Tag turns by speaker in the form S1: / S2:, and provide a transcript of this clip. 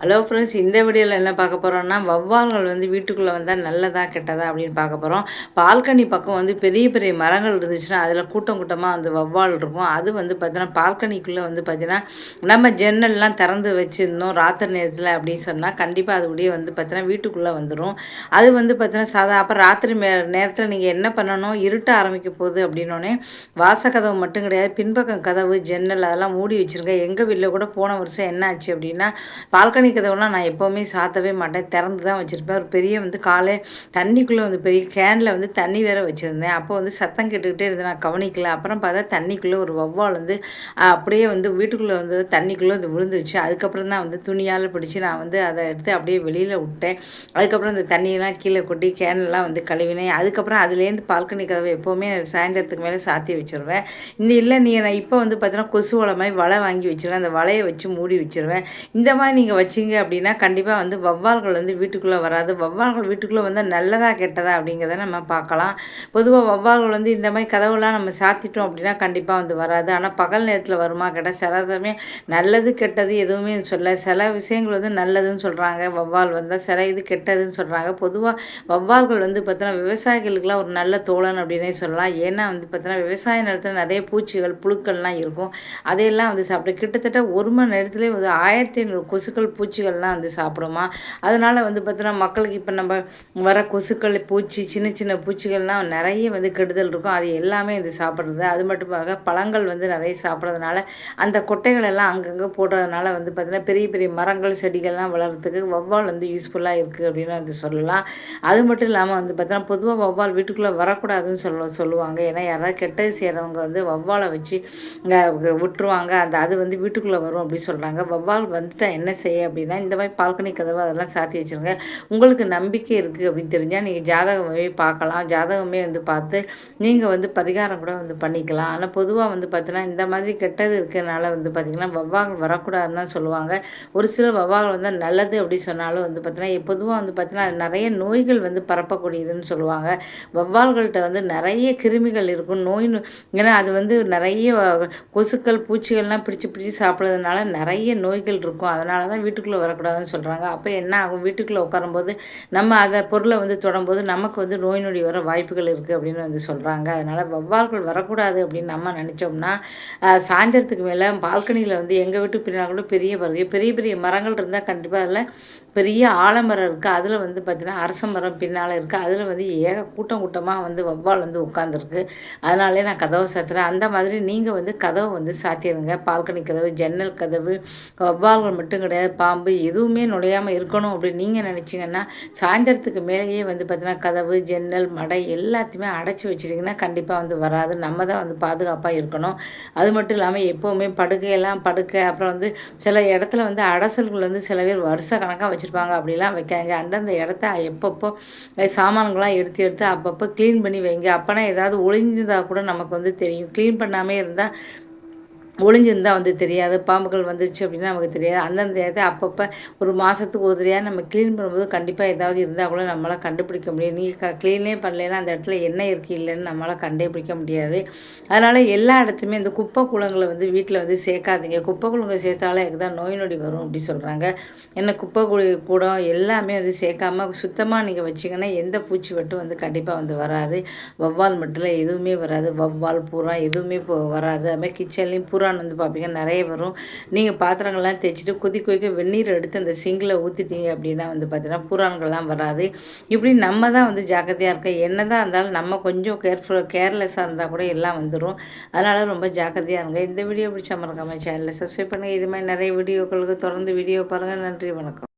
S1: Hello friends இந்த வீடியோவில் என்ன பார்க்க போகிறோம்னா வவ்வால்கள் வந்து வீட்டுக்குள்ளே வந்தால் நல்லதா கெட்டதா அப்படின்னு பார்க்க போகிறோம் பால்கனி பக்கம் வந்து பெரிய பெரிய மரங்கள் இருந்துச்சுன்னா அதில் கூட்டம் கூட்டமாக வந்து வவ்வால் இருக்கும். அது வந்து பார்த்தீங்கன்னா பால்கனிக்குள்ளே வந்து பார்த்தீங்கன்னா நம்ம ஜன்னல்லாம் திறந்து வச்சுருந்தோம் ராத்திரி நேரத்தில் அப்படின்னு சொன்னால் கண்டிப்பாக அது உடைய வந்து பார்த்தீங்கன்னா வீட்டுக்குள்ளே வந்துடும் அது வந்து பார்த்தீங்கன்னா சாதா அப்போ ராத்திரி மே நேரத்தில் நீங்கள் என்ன பண்ணணும்? இருட்ட ஆரம்பிக்க போகுது அப்படின்னோடனே வாசக்கதவு மட்டும் கிடையாது பின்பக்கம் கதவு ஜன்னல் அதெல்லாம் மூடி வச்சுருங்க. எங்கள் வீட்டில் கூட போன வருஷம் என்ன ஆச்சு அப்படின்னா பால்கனி கதவுலாம் நான் எப்போவுமே சாத்தவே மாட்டேன். திறந்து தான் வச்சுருப்பேன். ஒரு பெரிய வந்து காலை தண்ணிக்குள்ளே வந்து பெரிய கேனில் வந்து தண்ணி வேறு வச்சுருந்தேன். அப்போ வந்து சத்தம் கேட்டுக்கிட்டே இருந்து நான் கவனிக்கல. அப்புறம் பார்த்தா தண்ணிக்குள்ளே ஒரு வவ்வால் வந்து அப்படியே வந்து வீட்டுக்குள்ளே வந்து தண்ணிக்குள்ளே வந்து விழுந்துருச்சு. அதுக்கப்புறம் தான் வந்து துணியால் பிடிச்சி நான் வந்து அதை எடுத்து அப்படியே வெளியில் விட்டேன். அதுக்கப்புறம் இந்த தண்ணியெல்லாம் கீழே கொட்டி கேனெல்லாம் வந்து கழுவினேன். அதுக்கப்புறம் அதுலேருந்து பால்கனி கதவை எப்போவுமே சாயந்தரத்துக்கு மேலே சாத்தி வச்சுருவேன். இந்த இல்லை நீ நான் இப்போ வந்து பார்த்தீங்கன்னா கொசு வலை மாதிரி வலை வாங்கி வச்சுருவேன். அந்த வலையை வச்சு மூடி வச்சுருவேன். இந்த மாதிரி நீங்கள் வச்சு வச்சிங்க அப்படின்னா கண்டிப்பாக வந்து வவ்வால்கள் வந்து வீட்டுக்குள்ளே வராது. வவ்வால்கள் வீட்டுக்குள்ளே வந்தால் நல்லதா கெட்டதா அப்படிங்கிறத நம்ம பார்க்கலாம். பொதுவாக வவ்வால்கள் வந்து இந்த மாதிரி கதவுலாம் நம்ம சாத்திட்டோம் அப்படின்னா கண்டிப்பாக வந்து வராது. ஆனால் பகல் நேரத்தில் வருமா கேட்டால் சில சமயம் நல்லது கெட்டது எதுவுமே சொல்ல சில விஷயங்கள் வந்து நல்லதுன்னு சொல்கிறாங்க வவ்வால் வந்தால் சில இது கெட்டதுன்னு சொல்கிறாங்க பொதுவாக வவ்வால்கள் வந்து பார்த்தோன்னா விவசாயிகளுக்கெல்லாம் ஒரு நல்ல தோழன் அப்படின்னே சொல்லலாம். ஏன்னா வந்து பார்த்தோன்னா விவசாய நேரத்தில் நிறைய பூச்சிகள் புழுக்கள்லாம் இருக்கும். அதையெல்லாம் வந்து சாப்பிட்டு கிட்டத்தட்ட ஒரு மணி நேரத்துலேயே வந்து ஆயிரத்தி ஐநூறு கொசுக்கள் பூ பூச்சிகள்லாம் வந்து சாப்பிடுமா? அதனால் வந்து பார்த்தோன்னா மக்களுக்கு இப்போ நம்ம வர கொசுக்கள் பூச்சி சின்ன சின்ன பூச்சிகள்லாம் நிறைய வந்து கெடுதல் இருக்கும். அது எல்லாமே வந்து சாப்பிட்றது. அது மட்டுமாக பழங்கள் வந்து நிறைய சாப்பிட்றதுனால அந்த கொட்டைகள் எல்லாம் அங்கங்கே போடுறதுனால வந்து பார்த்திங்கன்னா பெரிய பெரிய மரங்கள் செடிகள்லாம் வளர்கிறதுக்கு வவ்வால் வந்து யூஸ்ஃபுல்லாக இருக்குது அப்படின்னு வந்து சொல்லலாம். அது மட்டும் இல்லாமல் வந்து பார்த்தோன்னா பொதுவாக வவ்வால் வீட்டுக்குள்ளே வரக்கூடாதுன்னு சொல்ல சொல்லுவாங்க. ஏன்னா யாராவது கெட்டது செய்கிறவங்க வந்து வவ்வாலை வச்சு விட்டுருவாங்க அந்த அது வந்து வீட்டுக்குள்ளே வரும் அப்படின்னு சொல்கிறாங்க வவ்வால் வந்துட்டால் என்ன செய்ய அப்படின்னா இந்த மாதிரி பால்கனி கதவு அதெல்லாம் சாத்தி வச்சுருங்க. உங்களுக்கு நம்பிக்கை இருக்குது அப்படின்னு தெரிஞ்சால் நீங்கள் ஜாதகமே பார்க்கலாம். ஜாதகமே வந்து பார்த்து நீங்கள் வந்து பரிகாரம் கூட வந்து பண்ணிக்கலாம். ஆனால் பொதுவாக வந்து பார்த்தீங்கன்னா இந்த மாதிரி கெட்டது இருக்கிறதுனால வந்து பார்த்திங்கன்னா வவ்வாங்கள் வரக்கூடாதுன்னு தான் சொல்லுவாங்க. ஒரு சில வவ்வாங்கள் வந்து நல்லது அப்படி சொன்னாலும் வந்து பார்த்தீங்கன்னா பொதுவாக வந்து பார்த்தீங்கன்னா நிறைய நோய்கள் வந்து பரப்பக்கூடியதுன்னு சொல்லுவாங்க. வவ்வால்கள்கிட்ட வந்து நிறைய கிருமிகள் இருக்கும். நோய் ஏன்னா அது வந்து நிறைய கொசுக்கள் பூச்சிகள்லாம் பிடிச்சி பிடிச்சி சாப்பிட்றதுனால நிறைய நோய்கள் இருக்கும். அதனால தான் வீட்டுக்கு வீட்டுக்குள்ளே வரக்கூடாதுன்னு சொல்கிறாங்க. அப்போ என்ன ஆகும்? வீட்டுக்குள்ளே உட்காரும்போது நம்ம அதை பொருளை வந்து தொடரும்போது நமக்கு வந்து நோய் நொடி வர வாய்ப்புகள் இருக்குது அப்படின்னு வந்து சொல்கிறாங்க. அதனால் வவ்வால்கள் வரக்கூடாது அப்படின்னு நம்ம நினச்சோம்னா சாயந்தரத்துக்கு மேலே பால்கனியில் வந்து எங்கள் வீட்டு பின்னால் கூட பெரிய பருகை பெரிய பெரிய மரங்கள் இருந்தால் கண்டிப்பாக அதில் பெரிய ஆலமரம் இருக்குது அதில் வந்து பார்த்திங்கன்னா அரச மரம் பின்னால் இருக்குது அதில் வந்து ஏக கூட்டம் கூட்டமாக வந்து வவ்வால் வந்து உட்காந்துருக்கு அதனாலே நான் கதவை சாத்துறேன். அந்த மாதிரி நீங்கள் வந்து கதவை வந்து சாத்திடுங்க பால்கனி கதவு ஜன்னல் கதவு வவ்வால்கள் மட்டும் கிடையாது. பாம்பு எதுவுமே நுழையாமல் இருக்கணும் அப்படின்னு நீங்கள் நினச்சிங்கன்னா சாயந்தரத்துக்கு மேலேயே வந்து பார்த்தீங்கன்னா கதவு ஜன்னல் மடை எல்லாத்தையுமே அடைச்சி வச்சிட்டிங்கன்னா கண்டிப்பாக வந்து வராது. நம்ம தான் வந்து பாதுகாப்பாக இருக்கணும். அது மட்டும் இல்லாமல் எப்போவுமே படுக்கையெல்லாம் படுக்கை அப்புறம் வந்து சில இடத்துல வந்து அடசல்கள் வந்து சில பேர் வருஷ கணக்காக வச்சு வச்சுருப்பாங்க அப்படிலாம் வைக்காங்க அந்தந்த இடத்த எப்பப்போ சாமான்கள்லாம் எடுத்து எடுத்து அப்பப்போ க்ளீன் பண்ணி வைங்க. அப்போனா ஏதாவது ஒளிஞ்சதாக கூட நமக்கு வந்து தெரியும். க்ளீன் பண்ணாமே இருந்தால் ஒளிஞ்சிருந்தால் வந்து தெரியாது பாம்புகள் வந்துருச்சு அப்படின்னா நமக்கு தெரியாது. அந்தந்த இடத்த அப்பப்போ ஒரு மாதத்துக்கு ஒரு தெரியாது நம்ம க்ளீன் பண்ணும்போது கண்டிப்பாக ஏதாவது இருந்தால் கூட நம்மளால் கண்டுபிடிக்க முடியும். நீங்கள் க க்ளீனே பண்ணலைன்னா அந்த இடத்துல என்ன இருக்குது இல்லைன்னு நம்மளால் கண்டுபிடிக்க முடியாது. அதனால் எல்லா இடத்துலையுமே இந்த குப்பை குளங்களை வந்து வீட்டில் வந்து சேர்க்காதீங்க. குப்பை குளங்கள் சேர்த்தாலே தான் நோய் நொடி வரும் அப்படி சொல்கிறாங்க என்ன குப்பை குழி கூடம் எல்லாமே வந்து சேர்க்காம சுத்தமாக நீங்கள் வச்சிங்கன்னா எந்த பூச்சி வட்டும் வந்து கண்டிப்பாக வந்து வராது. வவ்வால் மட்டும் எதுவுமே வராது. வவ்வால் பூரா எதுவுமே வராது. அதுமாதிரி கிச்சன்லேயும் பூரா புறான் வந்து பார்ப்பீங்க. நிறைய வரும். நீங்கள் பாத்திரங்கள்லாம் தேய்ச்சிட்டு கொதி கொதிக்க வெந்நீர் எடுத்து அந்த சிங்கில் ஊற்றிட்டீங்க அப்படின்னா வந்து பார்த்தீங்கன்னா புறான்கள்லாம் வராது. இப்படி நம்ம தான் வந்து ஜாக்கிரதையாக இருக்க. என்ன தான் இருந்தாலும் நம்ம கொஞ்சம் கேர்ஃபுல் கேர்லெஸ்ஸாக இருந்தால் கூட எல்லாம் வந்துடும் அதனால் ரொம்ப ஜாக்கிரதையாக இருங்க. இந்த வீடியோ பிடிச்சா மறக்காமல் சேனலில் சப்ஸ்கிரைப் பண்ணுங்கள் இது மாதிரி நிறைய வீடியோக்களுக்கு தொடர்ந்து வீடியோ பாருங்கள் நன்றி வணக்கம்.